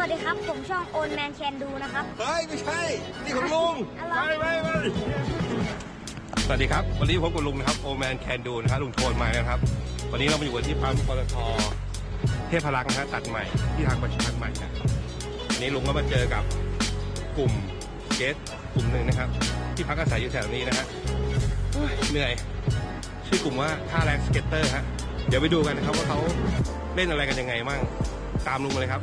วัสดีครับ ผมช่องโอนแมนแคนดูนะครับ เฮ้ย ไม่ใช่ นี่ของลุงอะไร ไม่ไม่ไม่สวัสดีครับ วันนี้พบกับลุงนะครับโอแมนแคนดูนะครับลุงโทนมานะครับ วันนี้เรามาอยู่กันที่ปั๊มปตทเทพรักษ์นะฮะตัดใหม่ที่ทางประชาชนใหม่นะวันนี้ลุงก็มาเจอกับกลุ่มเกสกลุ่มหนึ่งนะครับ ที่พักอาศัยอยู่แถวนี้นะฮะโอ้ยเหนื่อย ชื่อกลุ่มว่าท่าแรงสเก็ตเตอร์ฮะ เดี๋ยวไปดูกันนะครับว่าเขาเล่นอะไรกันยังไงมั่งตามลุงมาเลยครับ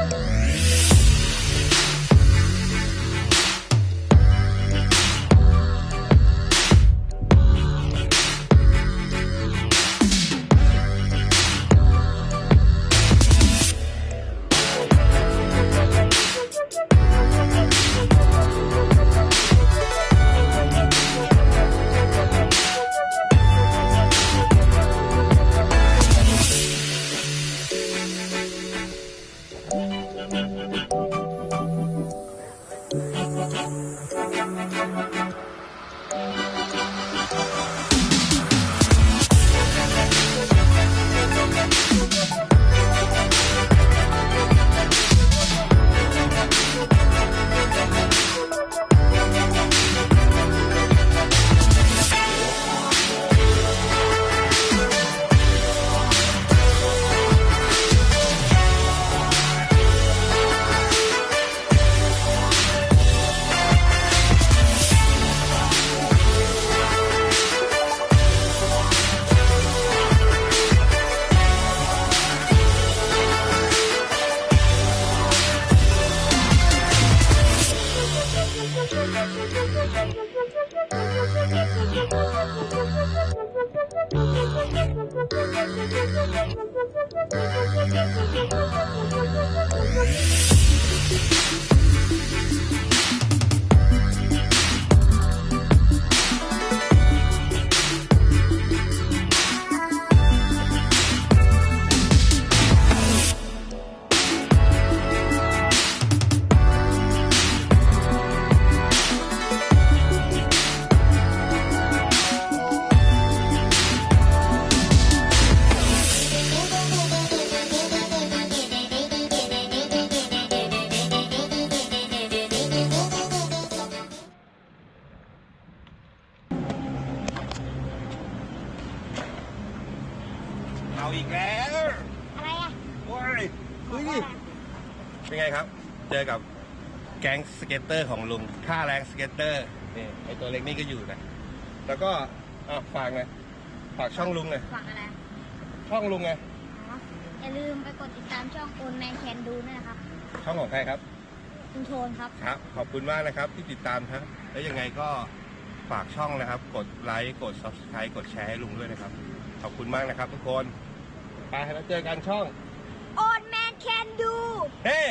Hello. อีกแล้วอะไรอะว้ายเฮ้ยนี่เป็นไงครับ เจอกับแก๊งสเก็ตเตอร์ของลุงค่าแรงสเก็ตเตอร์นี่ไอตัวเล็กนี่ก็อยู่นะ แล้วก็ฝากหนะฝากช่องลุงหนะฝากอะไรช่องลุงไงอ๋อย่าลืมไปกดติดตามช่องโอนแมนแคนดูด้วยนะครับช่องของใครครับ คุณโทนครับ ครับ ขอบคุณมากนะครับที่ติดตามครับแล้วยังไงก็ฝากช่องนะครับ กดไลค์ กด subscribe กดแชร์ให้ลุงด้วยนะครับ ขอบคุณมากนะครับทุกคน ไปแล้วเจอกันช่องโอนแมนแคนดูเฮ้